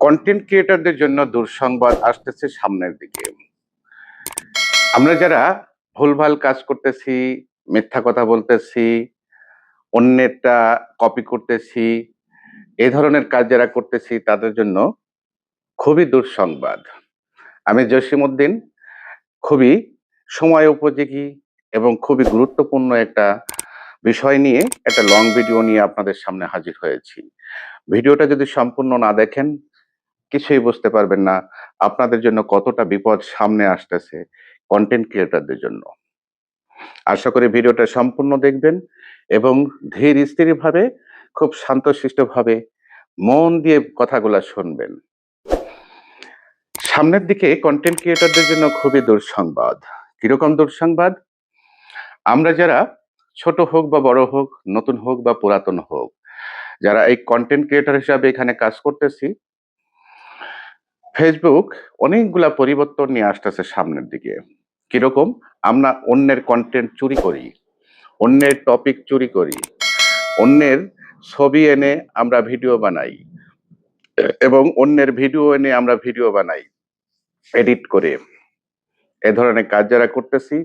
Content ক্রিয়েটারদের জন্য দুঃসংবাদ আসতেছে সামনের দিকে। আমরা যারা ভুলভাল কাজ করতেছি, মিথ্যা কথা বলতেছি, অন্যেরটা কপি করতেছি, এ ধরনের কাজ যারা করতেছি, তাদের জন্য খুবই দুঃসংবাদ। আমি জসিমউদ্দিন খুবই সময় উপযোগী এবং খুবই গুরুত্বপূর্ণ একটা বিষয় নিয়ে, একটা লং ভিডিও নিয়ে আপনাদের সামনে হাজির হয়েছি। ভিডিওটা যদি সম্পূর্ণ না দেখেন কিছুই বুঝতে পারবেন না আপনাদের জন্য কতটা বিপদ সামনে আসতেছে কন্টেন্ট ক্রিয়েটারদের জন্য। আশা করি ভিডিওটা সম্পূর্ণ দেখবেন এবং ধীর স্থিরভাবে, খুব শান্তশিষ্টভাবে মন দিয়ে কথাগুলো শুনবেন। সামনের দিকে কন্টেন্ট ক্রিয়েটরদের জন্য খুবই দুঃসংবাদ। কীরকম দুঃসংবাদ? আমরা যারা ছোট হোক বা বড় হোক, নতুন হোক বা পুরাতন হোক, যারা এই কন্টেন্ট ক্রিয়েটর হিসাবে এখানে কাজ করতেছি ফেসবুক অনেকগুলা পরিবর্তন নিয়ে আসতেছে সামনের দিকে। কীরকম? আমরা অন্যের কন্টেন্ট চুরি করি, অন্যের টপিক চুরি করি, অন্যের ছবি এনে আমরা ভিডিও বানাই, এবং অন্যের ভিডিও এনে আমরা ভিডিও বানাই এডিট করে। এ ধরনের কাজ যারা করতেছি,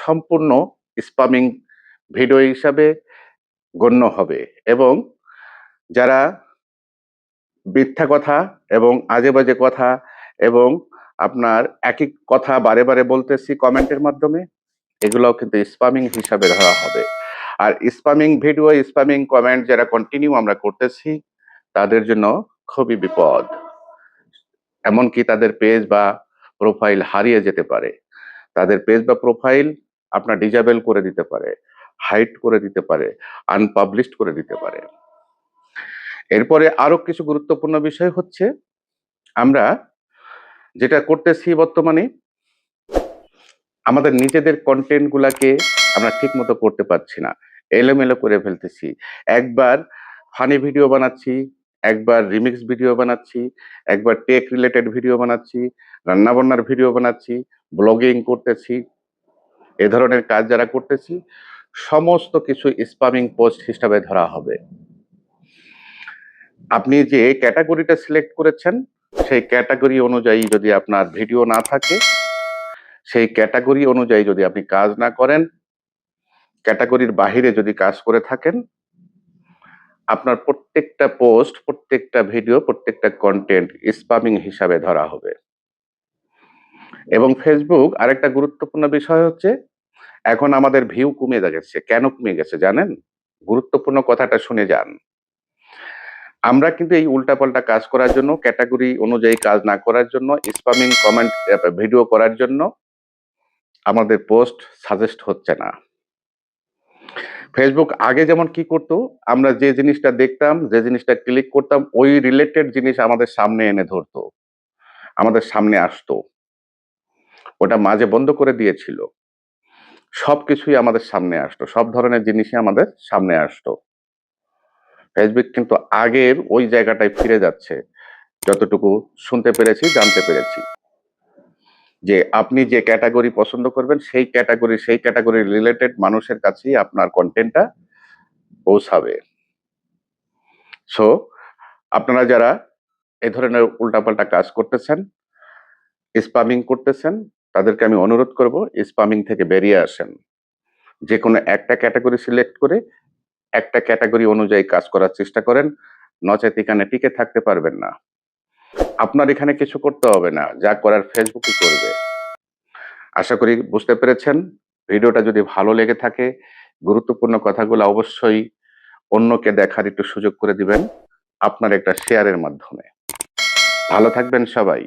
সম্পূর্ণ স্পামিং ভিডিও হিসাবে গণ্য হবে। এবং যারা মিথ্যা কথা এবং আজে বাজে কথা এবং আপনার একই কথা বারে বারে বলতেছি কমেন্টের মাধ্যমে, এগুলোও কিন্তু স্পামিং হিসাবে ধরা হবে। আর স্পামিং ভিডিও স্পামিং কমেন্ট যারা কন্টিনিউ আমরা করতেছি, তাদের জন্য খুবই বিপদ। এমনকি তাদের পেজ বা প্রোফাইল হারিয়ে যেতে পারে। তাদের পেজ বা প্রোফাইল আপনার ডিজাবেল করে দিতে পারে হাইট করে দিতে পারে আনপাবলিশড করে দিতে পারে। এরপরে আরও কিছু গুরুত্বপূর্ণ বিষয় হচ্ছে, আমরা যেটা করতেছি বর্তমানে, আমাদের নিজেদের কন্টেন্ট গুলাকে আমরা ঠিক মতো করতে পারছি না। এলোমেলো করে ফেলতেছি। একবার ফানি ভিডিও বানাচ্ছি, একবার রিমিক্স ভিডিও বানাচ্ছি, একবার টেক রিলেটেড ভিডিও বানাচ্ছি, রান্নাবান্নার ভিডিও বানাচ্ছি ব্লগিং করতেছি, এ ধরনের কাজ যারা করতেছি, সমস্ত কিছু স্পামিং পোস্ট হিসাবে ধরা হবে। আপনি যে ক্যাটাগরিটা সিলেক্ট করেছেন, সেই ক্যাটাগরি অনুযায়ী যদি আপনার ভিডিও না থাকে, সেই ক্যাটাগরি অনুযায়ী যদি আপনি কাজ না করেন, ক্যাটাগরির বাহিরে যদি কাজ করে থাকেন, আপনার প্রত্যেকটা পোস্ট, প্রত্যেকটা ভিডিও, প্রত্যেকটা কন্টেন্ট স্পামিং হিসাবে ধরা হবে। এবং ফেসবুক আরেকটা গুরুত্বপূর্ণ বিষয় হচ্ছে, এখন আমাদের ভিউ কমে গেছে। কেন কমে গেছে জানেন? গুরুত্বপূর্ণ কথাটা শুনে যান। আমরা কিন্তু এই উল্টাপাল্টা কাজ করার জন্য, ক্যাটাগরি অনুযায়ী কাজ না করার জন্য স্পামিং কমেন্ট ভিডিও করার জন্য আমাদের পোস্ট সাজেস্ট হচ্ছে না। ফেসবুক আগে যেমন কি করতো, আমরা যে জিনিসটা দেখতাম, যে জিনিসটা ক্লিক করতাম, ওই রিলেটেড জিনিস আমাদের সামনে এনে ধরতো, আমাদের সামনে আসতো। ওটা মাঝে বন্ধ করে দিয়েছিল। সব কিছুই আমাদের সামনে আসতো, সব ধরনের জিনিসই আমাদের সামনে আসতো। ফেসবুক কিন্তু আগের ওই জায়গাটায় ফিরে যাচ্ছে। যতটুকু শুনতে পেরেছি, জানতে পেরেছি। যে আপনি যে ক্যাটাগরি পছন্দ করবেন, সেই ক্যাটাগরি সেই ক্যাটাগরি রিলেটেড মানুষের কাছেই আপনার কন্টেন্টটা পৌঁছাবে। সো, আপনারা যারা এ ধরনের উল্টাপাল্টা কাজ করতেছেন, স্পামিং করতেছেন, তাদেরকে আমি অনুরোধ করব, স্পামিং থেকে বেরিয়ে আসেন। যে কোনো একটা ক্যাটাগরি সিলেক্ট করে একটা ক্যাটাগরি অনুযায়ী কাজ করার চেষ্টা করেন, নচেত এখানে টিকে থাকতে পারবেন না। আপনার এখানে কিছু করতে হবে না, যা করার ফেসবুকই করবে। আশা করি বুঝতে পেরেছেন। ভিডিওটা যদি ভালো লেগে থাকে, গুরুত্বপূর্ণ কথাগুলো অবশ্যই অন্যকে দেখার একটু সুযোগ করে দিবেন, আপনার একটা শেয়ারের মাধ্যমে। ভালো থাকবেন সবাই।